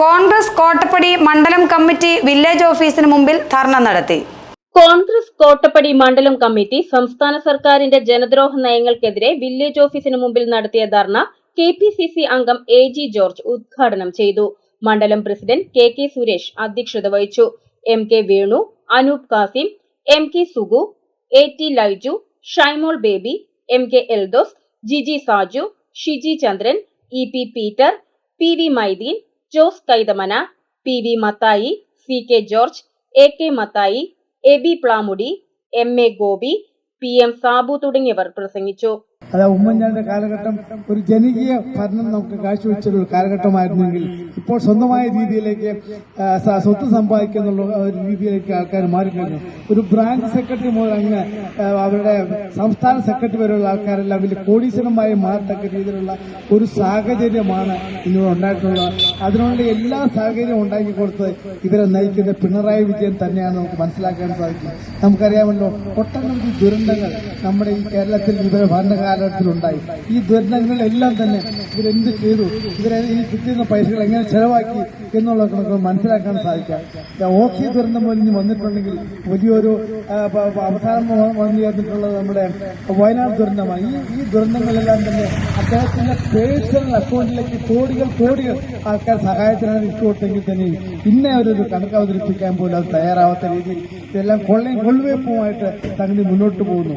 കോൺഗ്രസ് കോട്ടപ്പടി മണ്ഡലം committee village ഓഫീസിന് മുമ്പിൽ ധർണ നടത്തി. കോൺഗ്രസ് കോട്ടപ്പടി മണ്ഡലം കമ്മിറ്റി സംസ്ഥാന സർക്കാരിന്റെ ജനദ്രോഹ നയങ്ങൾക്കെതിരെ വില്ലേജ് ഓഫീസിന് മുമ്പിൽ നടത്തിയ dharna K P C C അംഗം എ ജി ജോർജ് ഉദ്ഘാടനം ചെയ്തു. മണ്ഡലം പ്രസിഡന്റ് കെ കെ സുരേഷ് അധ്യക്ഷത വഹിച്ചു. M K Venu Anoop Kasim M K Sugu A T Laiju Shymol Baby M K Eldhose Jiji Saju Shiji Chandran E P Peter P V Maideen Jose Kaithamana P V Mathai C K George A K Mathai A B Plamudi M A Gopi P M Sabu തുടങ്ങിയവർ പ്രസംഗിച്ചു. അത് ഉമ്മൻചാണ്ടിയുടെ കാലഘട്ടം ഒരു ജനകീയ ഭരണം നമുക്ക് കാഴ്ചവെച്ചൊരു കാലഘട്ടമായിരുന്നെങ്കിൽ ഇപ്പോൾ സ്വന്തമായ രീതിയിലേക്ക് സ്വത്ത് സമ്പാദിക്കുന്നുള്ള ഒരു രീതിയിലേക്ക് ആൾക്കാർ മാറിക്കഴിഞ്ഞു. ഒരു ബ്രാഞ്ച് സെക്രട്ടറി മുതൽ അങ്ങ് അവരുടെ സംസ്ഥാന സെക്രട്ടറി വരെയുള്ള ആൾക്കാരെല്ലാം വലിയ കോടീശ്വരമായി മാറത്തക്ക രീതിയിലുള്ള ഒരു സാഹചര്യമാണ് ഇന്നിവിടെ ഉണ്ടായിട്ടുള്ളത്. അതിനുള്ള എല്ലാ സാഹചര്യവും ഉണ്ടാക്കി കൊടുത്ത് ഇവരെ നയിക്കുന്ന പിണറായി വിജയൻ തന്നെയാണ് നമുക്ക് മനസ്സിലാക്കാൻ സാധിക്കും. നമുക്കറിയാമല്ലോ ഒട്ടനവധി ദുരന്തങ്ങൾ നമ്മുടെ ഈ കേരളത്തിൽ ഇവരെ ഭരണകാലത്തിലുണ്ടായി ഈ ദുരന്തങ്ങളെല്ലാം തന്നെ ഇവരെന്ത് ചെയ്തു? ഇവരെ ഈ കിട്ടിയിരുന്ന പൈസകൾ എങ്ങനെ ചെലവാക്കി എന്നുള്ളതൊക്കെ നമുക്ക് മനസ്സിലാക്കാൻ സാധിക്കാം. ഓക്സി ദുരന്തം പോലും വന്നിട്ടുണ്ടെങ്കിൽ വലിയൊരു അവസാനം വ- വന്നു ചേർന്നിട്ടുള്ളത് നമ്മുടെ വയനാട് ദുരന്തമാണ്. ഈ ഈ ദുരന്തങ്ങളെല്ലാം തന്നെ അദ്ദേഹത്തിന്റെ പേഴ്സണൽ അക്കൗണ്ടിലേക്ക് കോടികൾ കോടികൾ ആൾക്കാർ സഹായത്തിനാണ് ഇട്ടുകൊട്ടെങ്കിൽ തന്നെ ഇന്നേ അവരൊരു കണക്ക് അവതരിപ്പിക്കാൻ പോലും അത് തയ്യാറാവാത്ത രീതിയിൽ ഇതെല്ലാം കൊള്ളയും കൊള്ളുവയ്പ്പുമായിട്ട് സംഗതി മുന്നോട്ട് പോകുന്നു.